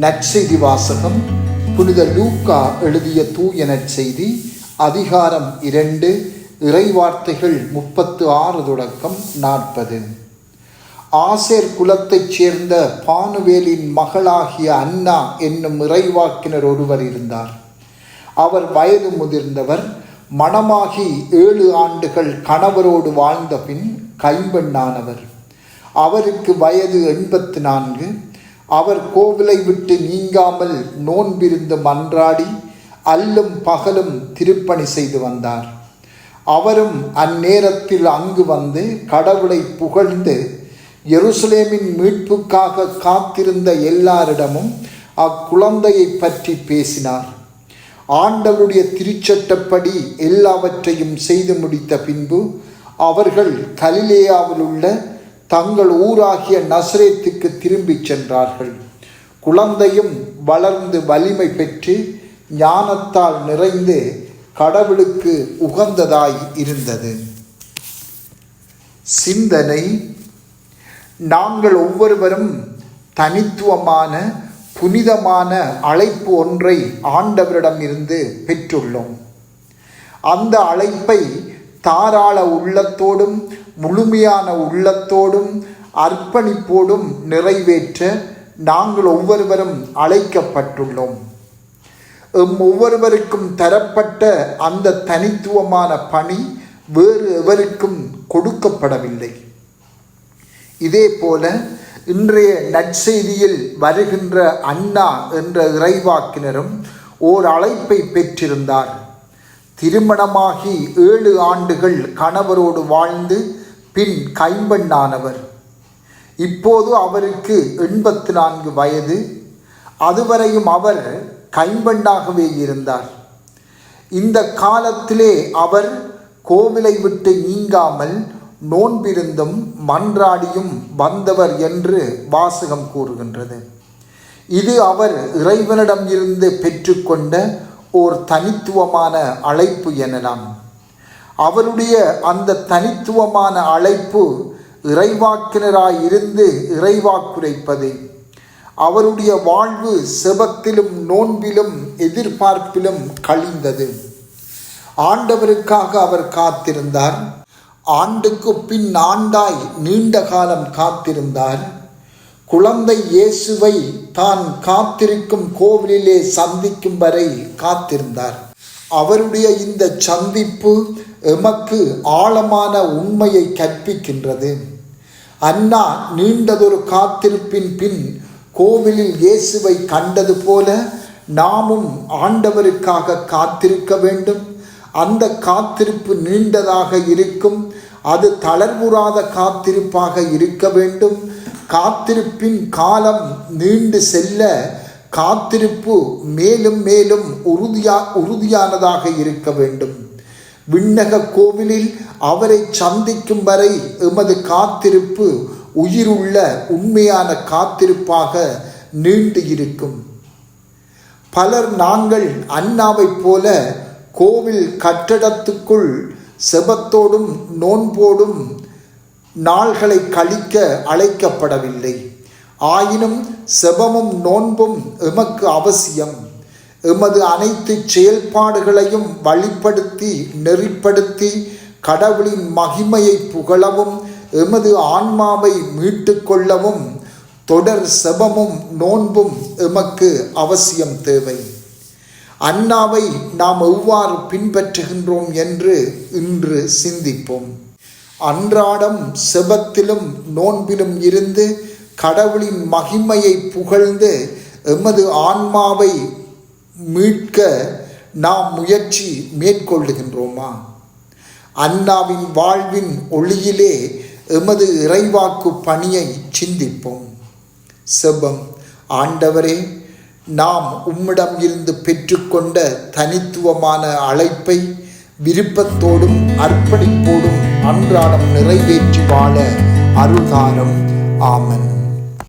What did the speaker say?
நற்செய்தி வாசகம் புனித லூக்கா எழுதிய தூய நற்செய்தி அதிகாரம் இரண்டு இறைவார்த்தைகள் முப்பத்து ஆறு தொடக்கம் நாற்பது. ஆசேர் குலத்தைச் சேர்ந்த பானுவேலின் மகளாகிய அன்னா என்னும் இறைவாக்கினர் ஒருவர் இருந்தார். அவர் வயது முதிர்ந்தவர் மணமாகி ஏழு ஆண்டுகள் கணவரோடு வாழ்ந்த பின் கைம்பெண்ணானவர். அவருக்கு வயது எண்பத்து நான்கு அவர் கோவிலை விட்டு நீங்காமல் நோன்பிருந்து மன்றாடி அல்லும் பகலும் திருப்பணி செய்து வந்தார். அவரும் அந்நேரத்தில் அங்கு வந்து கடவுளை புகழ்ந்து எருசலேமின் மீட்புக்காக காத்திருந்த எல்லாரிடமும் அக்குழந்தையை பற்றி பேசினார். ஆண்டவருடைய திருச்சட்டப்படி எல்லாவற்றையும் செய்து முடித்த பின்பு அவர்கள் கலிலேயாவில் உள்ள தங்கள் ஊராகிய நஸ்ரேத்துக்கு திரும்பிச் சென்றார்கள். குழந்தையும் வளர்ந்து வலிமை பெற்று ஞானத்தால் நிறைந்து கடவுளுக்கு உகந்ததாய் இருந்தது. சிந்தனை. நாங்கள் ஒவ்வொருவரும் தனித்துவமான புனிதமான அழைப்பு ஒன்றை ஆண்டவரிடம் இருந்து பெற்றுள்ளோம். அந்த அழைப்பை தாராள உள்ளத்தோடும் முழுமையான உள்ளத்தோடும் அர்ப்பணிப்போடும் நிறைவேற்ற நாங்கள் ஒவ்வொருவரும் அழைக்கப்பட்டுள்ளோம். எம் ஒவ்வொருவருக்கும் தரப்பட்ட அந்த தனித்துவமான பணி வேறு எவருக்கும் கொடுக்கப்படவில்லை. இதே போல இன்றைய நற்செய்தியில் வருகின்ற அண்ணா என்ற இறைவாக்கினரும் ஓர் அழைப்பை பெற்றிருந்தார். திருமணமாகி ஏழு ஆண்டுகள் கணவரோடு வாழ்ந்து பின் கைம்பெண்ணானவர். இப்போது அவருக்கு எண்பத்து நான்கு வயது. அதுவரையும் அவர் கைம்பெண்ணாகவே இருந்தார். இந்த காலத்திலே அவர் கோவிலை விட்டு நீங்காமல் நோன்பிருந்தும் மன்றாடியும் வந்தவர் என்று வாசகம் கூறுகின்றது. இது அவர் இறைவனிடம் இருந்து பெற்றுக்கொண்ட ஓர் தனித்துவமான அழைப்பு எனலாம். அவருடைய அந்த தனித்துவமான அழைப்பு இறைவாக்கினராயிருந்து இறைவாக்குரைப்பது. அவருடைய வாழ்வு செபத்திலும் நோன்பிலும் எதிர்பார்ப்பிலும் கழிந்தது. ஆண்டவருக்காக அவர் காத்திருந்தார். ஆண்டுக்கு பின் ஆண்டாய் நீண்ட காலம் காத்திருந்தார். குழந்தை இயேசுவை தான் காத்திருக்கும் கோவிலிலே சந்திக்கும் வரை காத்திருந்தார். அவருடைய இந்த சந்திப்பு எமக்கு ஆழமான உண்மையை கற்பிக்கின்றது. அண்ணா நீண்டதொரு காத்திருப்பின் பின் கோவிலில் இயேசுவை கண்டது போல நாமும் ஆண்டவருக்காக காத்திருக்க வேண்டும். அந்த காத்திருப்பு நீண்டதாக இருக்கும். அது தளர்வுறாத காத்திருப்பாக இருக்க வேண்டும். காத்திருப்பின் காலம் நீண்டு செல்ல காத்திருப்பு மேலும் மேலும் உறுதியா உறுதியானதாக இருக்க வேண்டும். விண்ணக கோவிலில் அவரை சந்திக்கும் வரை எமது காத்திருப்பு உயிருள்ள உண்மையான காத்திருப்பாக நீண்டு இருக்கும். பலர் நாங்கள் அண்ணாவைப் போல கோவில் கட்டடத்துக்குள் செபத்தோடும் நோன்போடும் நாள்களை கழிக்க அழைக்கப்படவில்லை. ஆயினும் செபமும் நோன்பும் எமக்கு அவசியம். எமது அனைத்து செயல்பாடுகளையும் வழிப்படுத்தி நெறிப்படுத்தி கடவுளின் மகிமையை புகழவும் எமது ஆன்மாவை மீட்டு கொள்ளவும் தொடர் செபமும் நோன்பும் எமக்கு அவசியம் தேவை. அண்ணாவை நாம் எவ்வாறு பின்பற்றுகின்றோம் என்று இன்று சிந்திப்போம். அன்றாடம் செபத்திலும் நோன்பிலும் இருந்து கடவுளின் மகிமையை புகழ்ந்து எமது ஆன்மாவை மீட்க நாம் முயற்சி மேற்கொள்ளுகின்றோமா? அண்ணாவின் வாழ்வின் ஒளியிலே எமது இறைவாக்கு பணியை சிந்திப்போம். செபம் ஆண்டவரே நாம் உம்மிடம் இருந்து பெற்றுக்கொண்ட தனித்துவமான அழைப்பை விருப்பத்தோடும் அர்ப்பணிப்போடும் அன்றாடம் நிறைவேற்றி வாழ அருள்தாரம். ஆமன்.